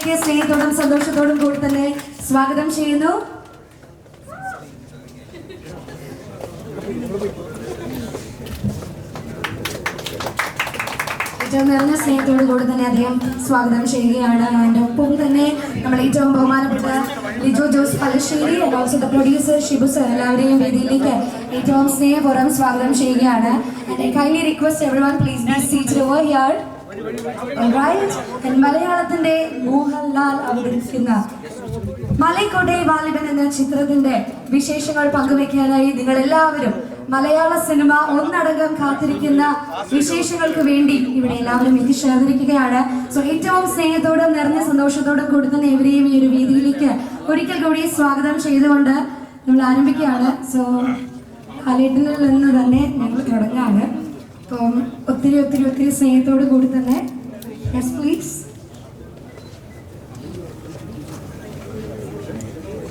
സ്നേഹത്തോടും സന്തോഷത്തോടും കൂടി തന്നെ സ്വാഗതം ചെയ്യുന്നു. ഏറ്റവും നിറഞ്ഞ സ്നേഹത്തോടു കൂടി തന്നെ അദ്ദേഹം സ്വാഗതം ചെയ്യുകയാണ്. എന്റെ ഒപ്പം തന്നെ നമ്മൾ ഏറ്റവും ബഹുമാനപ്പെട്ട Lijo Jose Pellissery and producer the producer Shibu sir എല്ലാവരെയും വേദിയിലേക്ക് ഏറ്റവും സ്നേഹപൂർവം സ്വാഗതം ചെയ്യുകയാണ്. And I kindly request everyone please be seat over Alright. മലയാളത്തിന്റെ മോഹൻലാൽ അവതരിക്കുന്ന മലൈക്കോട്ടെ വാലിബൻ എന്ന ചിത്രത്തിന്റെ വിശേഷങ്ങൾ പങ്കുവെക്കാനായി നിങ്ങൾ എല്ലാവരും മലയാള സിനിമ ഒന്നടങ്കം കാത്തിരിക്കുന്ന വിശേഷങ്ങൾക്ക് വേണ്ടി ഇവിടെ എല്ലാവരും എത്തിച്ചേർന്നിരിക്കുകയാണ് സോ ഏറ്റവും സ്നേഹത്തോടും നിറഞ്ഞ സന്തോഷത്തോടും കൊടുക്കുന്ന ഇവരെയും ഈ ഒരു വേദിയിലേക്ക് ഒരിക്കൽ കൂടി സ്വാഗതം ചെയ്തുകൊണ്ട് നമ്മൾ ആരംഭിക്കുകയാണ്. സോ കലേട്ടിനിൽ നിന്ന് തന്നെ ഞങ്ങൾ തുടങ്ങാണ്. അപ്പം ഒത്തിരി ഒത്തിരി ഒത്തിരി സ്നേഹത്തോടു കൂടി തന്നെ. യെസ് പ്ലീസ്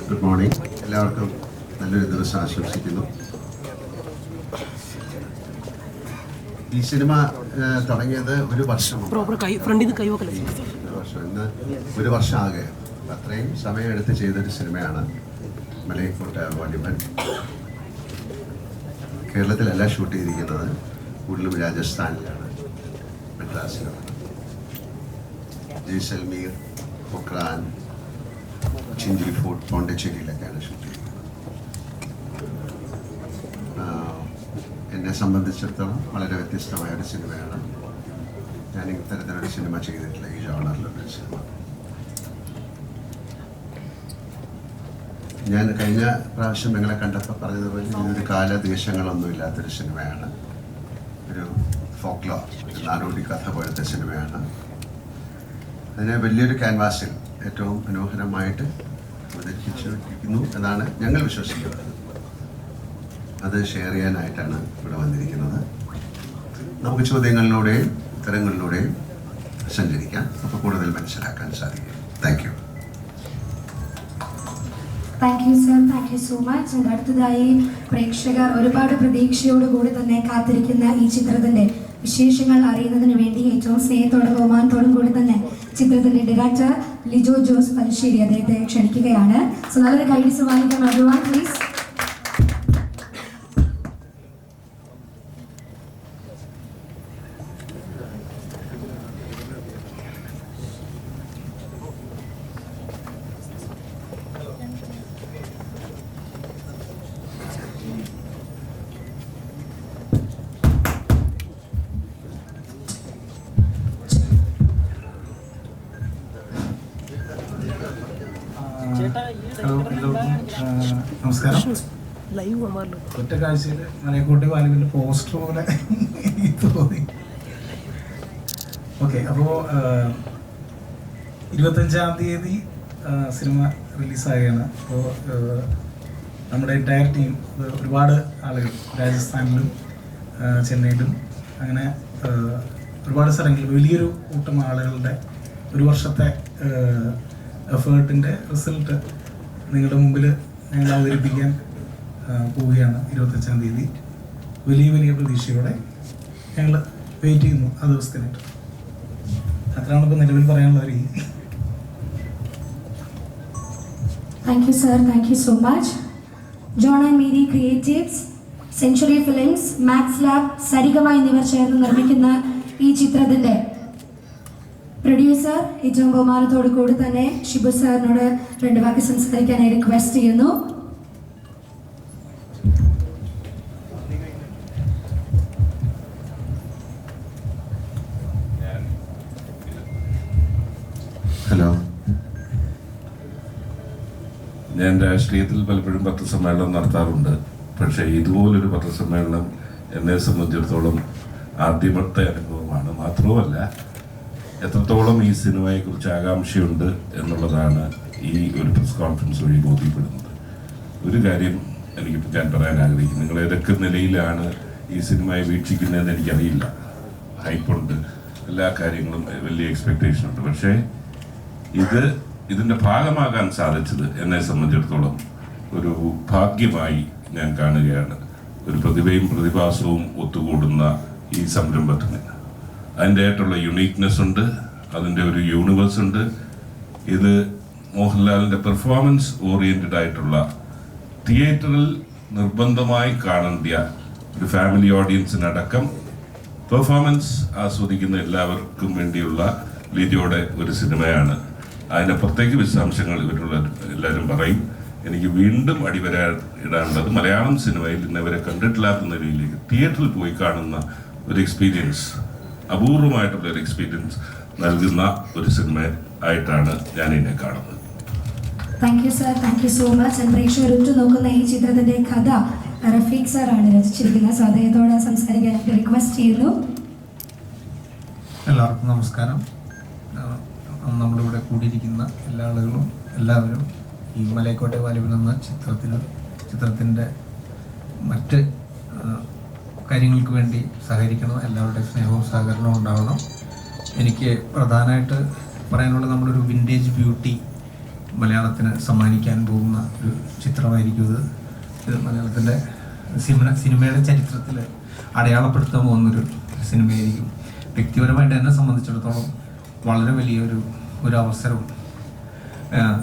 ഗുഡ് മോർണിംഗ് എല്ലാവർക്കും നല്ലൊരു ദിവസം ആശംസിക്കുന്നു. ഈ സിനിമ തുടങ്ങിയത് ഒരു വർഷം വർഷം. ഇന്ന് ഒരു വർഷം ആകെ. അത്രയും സമയമെടുത്ത് ചെയ്തൊരു സിനിമയാണ് മലയക്കോട്ട വടിമൻ കേരളത്തിലല്ല ഷൂട്ട് ചെയ്തിരിക്കുന്നത്. കൂടുതലും രാജസ്ഥാനിലാണ് മദ്രാസിലാണ് ജയ്സൽമീർ പൊക്രാൻ ചിഞ്ചിലി ഫോർട്ട് പോണ്ടിച്ചേരിയിലൊക്കെയാണ് ഷൂട്ട് ചെയ്യുന്നത് എന്നെ സംബന്ധിച്ചിടത്തോളം വളരെ വ്യത്യസ്തമായ ഒരു സിനിമയാണ്. ഞാൻ ഇത്തരത്തിലൊരു സിനിമ ചെയ്തിട്ടില്ല ഈ ജോണറിലൊരു സിനിമ. ഞാൻ കഴിഞ്ഞ പ്രാവശ്യം നിങ്ങളെ കണ്ടപ്പോൾ പറഞ്ഞതുപോലെ ഇതൊരു കാലദേശങ്ങളൊന്നും ഇല്ലാത്തൊരു സിനിമയാണ്. ഒരു ഫോക്ലോർ നാടോടി കഥ പോലത്തെ സിനിമയാണ്. അതിനെ വലിയൊരു ക്യാൻവാസിൽ ഏറ്റവും മനോഹരമായിട്ട് അവതരിപ്പിച്ചിരിക്കുന്നു എന്നാണ് ഞങ്ങൾ വിശ്വസിക്കുന്നത്. അത് ഷെയർ ചെയ്യാനായിട്ടാണ് ഇവിടെ വന്നിരിക്കുന്നത്. നമുക്ക് ചോദ്യങ്ങളിലൂടെയും ഉത്തരങ്ങളിലൂടെയും സഞ്ചരിക്കാം. അപ്പോൾ കൂടുതൽ മനസ്സിലാക്കാൻ സാധിക്കും. Thank thank you sir thank you so much അടുത്തതായി പ്രേക്ഷകർ ഒരുപാട് പ്രതീക്ഷയോടുകൂടി തന്നെ കാത്തിരിക്കുന്ന ഈ ചിത്രത്തിന്റെ വിശേഷങ്ങൾ അറിയുന്നതിന് വേണ്ടി ഏറ്റവും സ്നേഹത്തോടും ബഹുമാനത്തോടും കൂടി തന്നെ ചിത്രത്തിന്റെ ഡയറക്ടർ ലിജോ ജോസ് പലിശ്ശേരി അദ്ദേഹത്തെ ക്ഷണിക്കുകയാണ്. സോ നല്ലൊരു കൈഡിസ് വാങ്ങിക്കാൻ പ്ലീസ് നമസ്കാരം. ഒറ്റ കാഴ്ചയിൽ മലയക്കോട്ടെ വാലിബിന്റെ പോസ്റ്റർ പോലെ തോന്നി. ഓക്കെ അപ്പോൾ ഇരുപത്തഞ്ചാം തീയതി സിനിമ റിലീസാകുകയാണ് അപ്പോൾ നമ്മുടെ എന്റയർ ടീം ഒരുപാട് ആളുകൾ രാജസ്ഥാനിലും ചെന്നൈയിലും അങ്ങനെ ഒരുപാട് സ്ഥലങ്ങളിൽ വലിയൊരു കൂട്ടം ആളുകളുടെ ഒരു വർഷത്തെ എഫേർട്ടിന്റെ റിസൾട്ട് നിങ്ങളുടെ മുമ്പിൽ ഞങ്ങൾ അവതരിപ്പിക്കാൻ പോവുകയാണ് ഇരുപത്തഞ്ചാം തീയതി. വലിയ വലിയ പ്രതീക്ഷയോടെ ഞങ്ങൾ വെയിറ്റ് ചെയ്യുന്നു ആ ദിവസത്തിനായിട്ട്. അത്രയാണ് ഇപ്പോൾ നിലവിൽ പറയാനുള്ള ഒരു thank you sir thank you so much John and Mary Creatives Century Films Max Lab Saregama എന്നിവർ ചേർന്ന് നിർമ്മിക്കുന്ന ഈ ചിത്രത്തിന്റെ പ്രൊഡ്യൂസർ ഏറ്റവും ബഹുമാനത്തോടു കൂടി തന്നെ ഷിബു സാറിനോട് രണ്ട് വാക്ക് സംസാരിക്കാനായി റിക്വസ്റ്റ് ചെയ്യുന്നു. ഹലോ ഞാൻ രാഷ്ട്രീയത്തിൽ പലപ്പോഴും പത്രസമ്മേളനം നടത്താറുണ്ട്. പക്ഷേ ഇതുപോലൊരു പത്രസമ്മേളനം എന്നെ സംബന്ധിച്ചിടത്തോളം ആദ്യമത്തെ അനുഭവമാണ്. മാത്രവുമല്ല എത്രത്തോളം ഈ സിനിമയെക്കുറിച്ച് ആകാംക്ഷയുണ്ട് എന്നുള്ളതാണ് ഈ ഒരു പ്രസ് കോൺഫറൻസ് വഴി ബോധ്യപ്പെടുന്നത്. ഒരു കാര്യം എനിക്ക് ഞാൻ പറയാൻ ആഗ്രഹിക്കുന്നു. നിങ്ങൾ ഏതൊക്കെ നിലയിലാണ് ഈ സിനിമയെ വീക്ഷിക്കുന്നതെന്ന് എനിക്കറിയില്ല. ഹൈപ്പുണ്ട്. എല്ലാ കാര്യങ്ങളും വലിയ എക്സ്പെക്റ്റേഷൻ ഉണ്ട്. പക്ഷേ ഇത് ഇതിന്റെ ഭാഗമാകാൻ സാധിച്ചത് എന്നെ സംബന്ധിച്ചിടത്തോളം ഒരു ഭാഗ്യമായി ഞാൻ കാണുകയാണ്. ഒരു പ്രതിഭയും പ്രതിഭാസവും ഒത്തുകൂടുന്ന ഈ സംരംഭത്തിന്. അതിന്റെ ആയിട്ടുള്ള യുണീക്നെസ് ഉണ്ട് അതിന്റെ ഒരു യൂണിവേഴ്സ് ഉണ്ട്. ഇത് മോഹൻലാലിന്റെ പെർഫോമൻസ് ഓറിയന്റഡ് ആയിട്ടുള്ള തിയേറ്ററിൽ നിർബന്ധമായി കാണേണ്ട ഒരു ഫാമിലി ഓഡിയൻസിനടക്കം പെർഫോമൻസ് ആസ്വദിക്കുന്ന എല്ലാവർക്കും വേണ്ടിയുള്ള ലിജോയുടെ ഒരു സിനിമയാണ്. അതിന്റെ പ്രത്യേക വിശദാംശങ്ങൾ ഇവരുള്ള എല്ലാവരും പറയും. എനിക്ക് വീണ്ടും അടിവരാ ഇടാനുള്ളത് മലയാളം സിനിമയിൽ ഇന്നവരെ കണ്ടിട്ടില്ലാത്ത നിലയിലേക്ക് തിയേറ്ററിൽ പോയി കാണുന്ന ഒരു എക്സ്പീരിയൻസ് അപൂർവമായിട്ടുള്ള ഒരു എക്സ്പീരിയൻസ് നൽകുന്ന ഒരു സിനിമ ആയിട്ടാണ് ഞാൻ ഇതിനെ കാണുന്നത്. Thank you sir thank you so much പ്രേക്ഷകർ ഉറ്റു നോക്കുന്ന ഈ ചിത്രത്തിന്റെ കഥ റഫീഖ് സാറാണ് രചിച്ചിരിക്കുന്നത്. സോ അദ്ദേഹത്തോട് സംസാരിക്കാനായിട്ട് റിക്വസ്റ്റ് ചെയ്യുന്നു. എല്ലാവർക്കും നമസ്കാരം. നമ്മുടെ ഇവിടെ കൂടിയിരിക്കുന്ന എല്ലാ ആളുകളും എല്ലാവരും ഈ മലയക്കോട്ടെ വാലിബൻ എന്ന ചിത്രത്തിൽ ചിത്രത്തിന്റെ മറ്റ് കാര്യങ്ങൾക്ക് വേണ്ടി സഹകരിക്കണം എല്ലാവരുടെയും സ്നേഹവും സഹകരണവും ഉണ്ടാവണം. എനിക്ക് പ്രധാനമായിട്ട് പറയാനുള്ളത് നമ്മളൊരു വിന്റേജ് ബ്യൂട്ടി മലയാളത്തിന് സമ്മാനിക്കാൻ പോകുന്ന ഒരു ചിത്രമായിരിക്കും ഇത്. ഇത് മലയാളത്തിന്റെ സിനിമ സിനിമയുടെ ചരിത്രത്തിൽ അടയാളപ്പെടുത്താൻ പോകുന്നൊരു സിനിമയായിരിക്കും. വ്യക്തിപരമായിട്ട് എന്നെ സംബന്ധിച്ചിടത്തോളം വളരെ വലിയൊരു ഒരു അവസരവും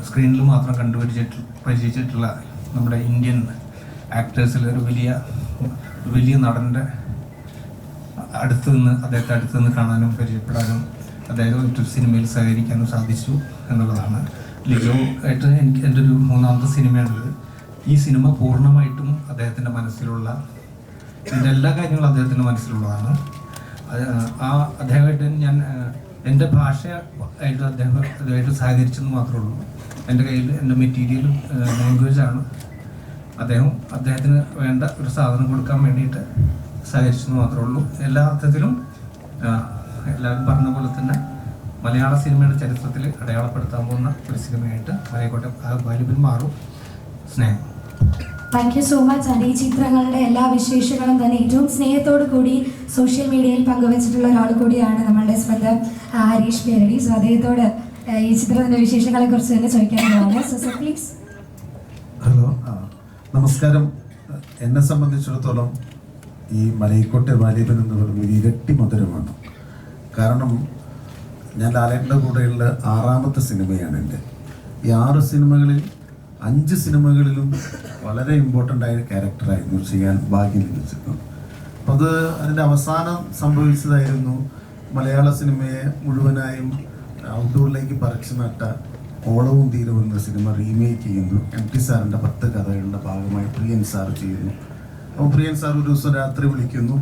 സ്ക്രീനിൽ മാത്രം കണ്ടുപരിച്ചിട്ട് പരിചയിച്ചിട്ടുള്ള നമ്മുടെ ഇന്ത്യൻ ആക്ടേഴ്സിലൊരു വലിയ വലിയ നടന്റെ അടുത്ത് നിന്ന് അദ്ദേഹത്തെ അടുത്ത് നിന്ന് കാണാനും പരിചയപ്പെടാനും അദ്ദേഹം ഒരു സിനിമയിൽ സഹകരിക്കാനും സാധിച്ചു എന്നുള്ളതാണ്. ലിജോ ആയിട്ട് എനിക്ക് എന്റെ ഒരു മൂന്നാമത്തെ സിനിമയാണിത്. ഈ സിനിമ പൂർണമായിട്ടും അദ്ദേഹത്തിന്റെ മനസ്സിലുള്ള എന്റെ എല്ലാ കാര്യങ്ങളും അദ്ദേഹത്തിന്റെ മനസ്സിലുള്ളതാണ്. ആ അദ്ദേഹമായിട്ട് ഞാൻ എന്റെ ഭാഷ ആയിട്ട് അദ്ദേഹം അദ്ദേഹമായിട്ട് സഹകരിച്ചെന്ന് മാത്രമേ ഉള്ളൂ. എന്റെ കയ്യിൽ എന്റെ മെറ്റീരിയലും ലാംഗ്വേജാണ് അദ്ദേഹം അദ്ദേഹത്തിന് വേണ്ട ഒരു സാധനം കൊടുക്കാൻ വേണ്ടിയിട്ട് സഹകരിച്ചെന്ന് മാത്രമേ ഉള്ളൂ. എല്ലാ അർത്ഥത്തിലും ആ, എല്ലാവരും പറഞ്ഞ പോലെ തന്നെ മലയാള സിനിമയുടെ ചരിത്രത്തിൽ അടയാളപ്പെടുത്താൻ പോകുന്ന ഒരു സിനിമയായിട്ട് മലയക്കോട്ടെ വാലിബിൽ മാറും. സ്നേഹം. Thank you so much and ഈ ചിത്രങ്ങളുടെ എല്ലാ വിശേഷങ്ങളും തന്നെ ഏറ്റവും സ്നേഹത്തോടു കൂടി സോഷ്യൽ മീഡിയയിൽ പങ്കുവച്ചിട്ടുള്ള ഒരാൾ കൂടിയാണ് നമ്മളുടെ സ്വന്തം ഹരീഷ് പേരടി. സോ അദ്ദേഹത്തോട് ഈ ചിത്രത്തിന്റെ വിശേഷങ്ങളെ കുറിച്ച് തന്നെ ചോദിക്കാൻ സോ പ്ലീസ് ഹലോ ആ, നമസ്കാരം. എന്നെ സംബന്ധിച്ചിടത്തോളം ഈ മലയിക്കോട്ടെ വാലിബൻ എന്ന് പറയുന്നത് ഇരട്ടി മധുരമാണ്. കാരണം ഞാൻ ലാലേട്ടന്റെ കൂടെയുള്ള ആറാമത്തെ സിനിമയാണ് എന്റെ. ഈ ആറ് സിനിമകളിൽ അഞ്ച് സിനിമകളിലും വളരെ ഇമ്പോർട്ടന്റ് ആയ ക്യാരക്ടറായിരുന്നു ചെയ്യാൻ ഭാഗ്യം ലഭിച്ചിരുന്നു അപ്പം അത് അതിന്റെ അവസാനം സംഭവിച്ചതായിരുന്നു മലയാള സിനിമയെ മുഴുവനായും ഔട്ട്ഡോറിലേക്ക് പറിച്ചു നട്ട ഓളവും തീരവും എന്ന സിനിമ റീമേക്ക് ചെയ്യുന്നു. എം ടി സാറിന്റെ പത്ത് കഥകളുടെ ഭാഗമായി പ്രിയൻ സാർ ചെയ്യുന്നു. അപ്പോൾ പ്രിയൻ സാർ ഒരു ദിവസം രാത്രി വിളിക്കുന്നു.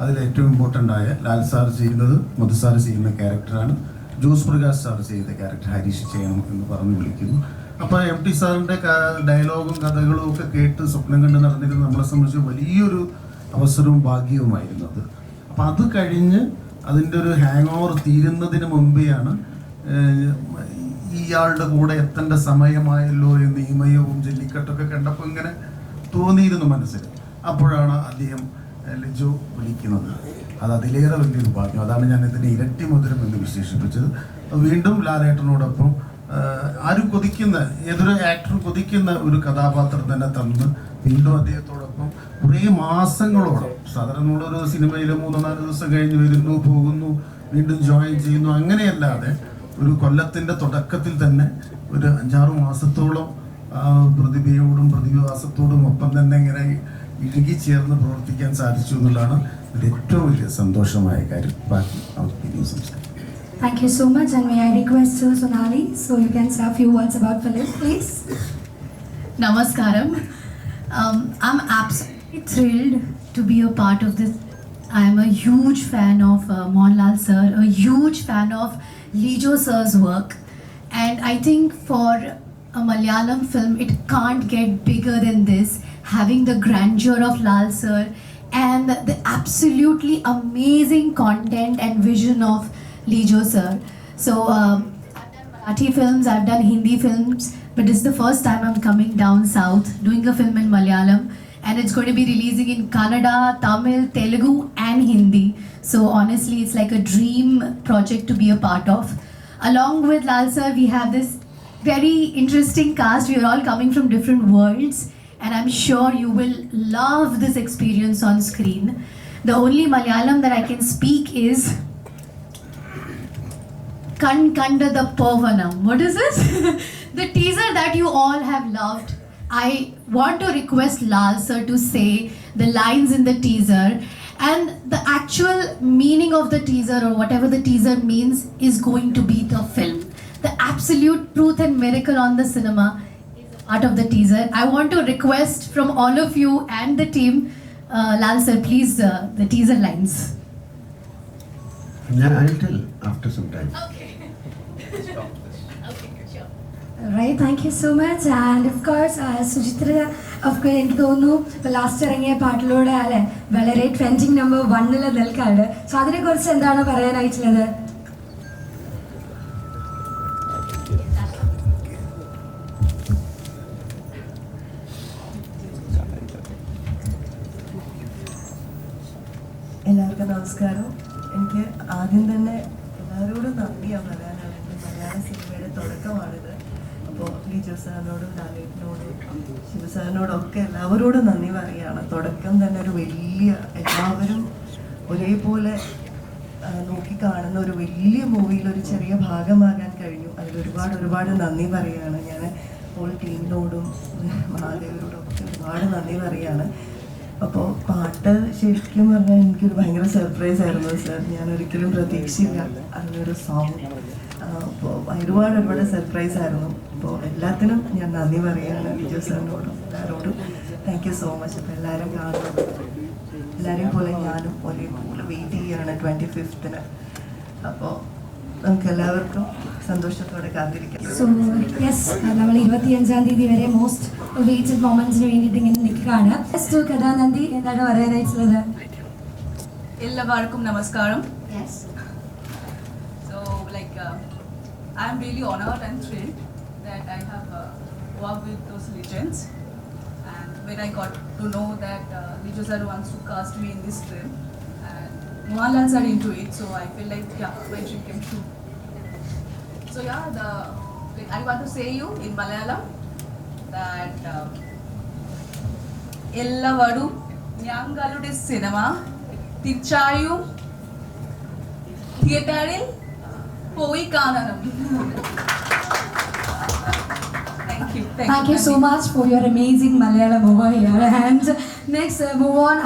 അതിൽ ഏറ്റവും ഇമ്പോർട്ടന്റ് ആയ ലാൽ സാർ ചെയ്യുന്നത് മധു സാർ ചെയ്യുന്ന ക്യാരക്ടറാണ് ജോസ് പ്രകാശ് സാർ ചെയ്ത ക്യാരക്ടർ ഹരീഷ് ചെയ്യണം എന്ന് പറഞ്ഞ് വിളിക്കുന്നു. അപ്പോൾ എം ടി സാറിന്റെ ഡയലോഗും കഥകളും ഒക്കെ കേട്ട് സ്വപ്നം കണ്ട് നടന്നിരുന്ന നമ്മളെ സംബന്ധിച്ച് വലിയൊരു അവസരവും ഭാഗ്യവുമായിരുന്നു അത്. അപ്പം അത് കഴിഞ്ഞ് അതിന്റെ ഒരു ഹാങ് ഓവർ തീരുന്നതിന് മുമ്പെയാണ് ഇയാളുടെ കൂടെ എത്തേണ്ട സമയമായല്ലോ എന്ന് ഈമയവും ജല്ലിക്കെട്ടൊക്കെ കണ്ടപ്പോൾ ഇങ്ങനെ തോന്നിയിരുന്നു മനസ്സിൽ. അപ്പോഴാണ് അദ്ദേഹം ലിജോ വിളിക്കുന്നത്. അത് അതിലേറെ വലിയൊരു ഭാഗ്യം. അതാണ് ഞാൻ ഇതിന്റെ ഇരട്ടി മധുരം എന്ന് വിശേഷിപ്പിച്ചത്. വീണ്ടും ലാലേട്ടനോടൊപ്പം ആര് ആരും കൊതിക്കുന്ന ഏതൊരു ആക്ടർ കൊതിക്കുന്ന ഒരു കഥാപാത്രം തന്നെ തന്ന് വീണ്ടും അദ്ദേഹത്തോടൊപ്പം കുറേ മാസങ്ങളോളം സാധാരണ നമ്മളൊരു സിനിമയിൽ മൂന്നോ നാല് ദിവസം കഴിഞ്ഞ് വരുന്നു പോകുന്നു വീണ്ടും ജോയിൻ ചെയ്യുന്നു അങ്ങനെയല്ലാതെ ഒരു കൊല്ലത്തിന്റെ തുടക്കത്തിൽ തന്നെ ഒരു അഞ്ചാറ് മാസത്തോളം പ്രതിഭയോടും പ്രതിഭാസത്തോടും ഒപ്പം തന്നെ ഇങ്ങനെ ഇഴുകി ചേർന്ന് പ്രവർത്തിക്കാൻ സാധിച്ചു എന്നുള്ളതാണ് ഏറ്റവും വലിയ സന്തോഷമായ കാര്യം ബാക്കി അവർക്ക് Thank you so much, and may I request Sir Sonali so you can say a few words about Philip, please. Namaskaram. Um, I'm absolutely thrilled to be a part of this. I am a huge fan of uh, Mohanlal sir, a huge fan of Lijo sir's work, and I think for a Malayalam film, it can't get bigger than this. Having the grandeur of Lal sir and the absolutely amazing content and vision of Lijo sir. So. Um, I've done Marathi films, I've done Hindi films, but this is the first time I'm coming down south doing a film in Malayalam, and it's going to be releasing in Kannada, Tamil, Telugu, Hindi. So honestly, it's like a dream project to be a part of. Along with Lal sir, we have this very interesting cast. We are all coming from different worlds, and I'm sure you will love this experience on screen. The only Malayalam that I can speak is Kan Kanda the Pavanam. What is this? the teaser that you all have loved. I want to request Lal sir to say the lines in the teaser and the actual meaning of the teaser or whatever the teaser means is going to be the film. The absolute truth and miracle on the cinema is part of the teaser. I want to request from all of you and the team, uh, Lal sir, please, uh, the teaser lines. Yeah, I'll tell after some time. Okay. okay. All right, thank you so much. And of course, uh, Sujitra course എനിക്ക് തോന്നുന്നു last ഇറങ്ങിയ പാട്ടിലൂടെ അല്ലെ വളരെ trending number വണ്ണിൽ നിൽക്കാണ്ട് so അതിനെ കുറിച്ച് എന്താണ് പറയാനായിട്ടുള്ളത്? എല്ലാവർക്കും നമസ്കാരം. എനിക്ക് ആദ്യം തന്നെ എല്ലാവരോടും നന്ദിയാണ് പറയാനാണ്. എന്റെ മലയാള സിനിമയുടെ തുടക്കമാണിത്. ലിജോ സാറിനോടും ലാലേട്ടിനോടും ശിവസാറിനോടും ഒക്കെ എല്ലാവരോടും നന്ദി പറയുകയാണ്. തുടക്കം തന്നെ ഒരു വലിയ എല്ലാവരും ഒരേപോലെ നോക്കിക്കാണുന്ന ഒരു വലിയ മൂവിയിൽ ഒരു ചെറിയ ഭാഗമാകാൻ കഴിഞ്ഞു. അതിൽ ഒരുപാട് ഒരുപാട് നന്ദി പറയുകയാണ്. ഞാൻ ഹോൾ ടീമിനോടും മഹാദേവരോടും ഒക്കെ ഒരുപാട് നന്ദി പറയുകയാണ്. അപ്പോൾ പാട്ട് ശരിക്കും പറഞ്ഞാൽ എനിക്കൊരു ഭയങ്കര സർപ്രൈസ് ആയിരുന്നു സർ. ഞാൻ ഒരിക്കലും പ്രതീക്ഷിച്ചില്ല. അങ്ങനൊരു സോങ് ഒരുപാട് ഒരുപാട് സർപ്രൈസ് ആയിരുന്നു. അപ്പോൾ എല്ലാത്തിനും ഞാൻ നന്ദി പറയുകയാണ് വിജു സാറിനോടും എല്ലാവരോടും. താങ്ക് യു സോ മച്ച് അപ്പോൾ എല്ലാവരും കാണുന്നു എല്ലാവരെയും പോലെ ഞാനും ഒരേപോലെ വെയിറ്റ് ചെയ്യുകയാണ് ട്വന്റി ഫിഫ്ത്തിന് അപ്പോൾ നമുക്ക് എല്ലാവർക്കും സന്തോഷത്തോടെ കാത്തിരിക്കാം. സോ യെസ് നമ്മൾ ഇരുപത്തിയഞ്ചാം തീയതി വരെ മോസ്റ്റ് വെയിറ്റഡ് മൊമെന്റ്സിന് വേണ്ടിയിട്ട് ഇങ്ങനെ നിൽക്കുകയാണ്. ടു കഥാനന്ദി എന്താണ് പറയാനായിട്ടുള്ളത്? എല്ലാവർക്കും നമസ്കാരം. like uh, i'm really honored and thrilled that i have uh, worked with those legends and when i got to know that uh, Viju sir wants to cast me in this film and Mohanlal sir into it so i feel like yeah my dream came true so yeah the like, i want to say you in malayalam that uh, എല്ലാവരും ഞങ്ങളുടെ cinema തിരിച്ചായും തിയേറ്ററിൽ പോയി കാണണം thank you Thank you so much for your amazing Malayalam over here. And next, uh, move on.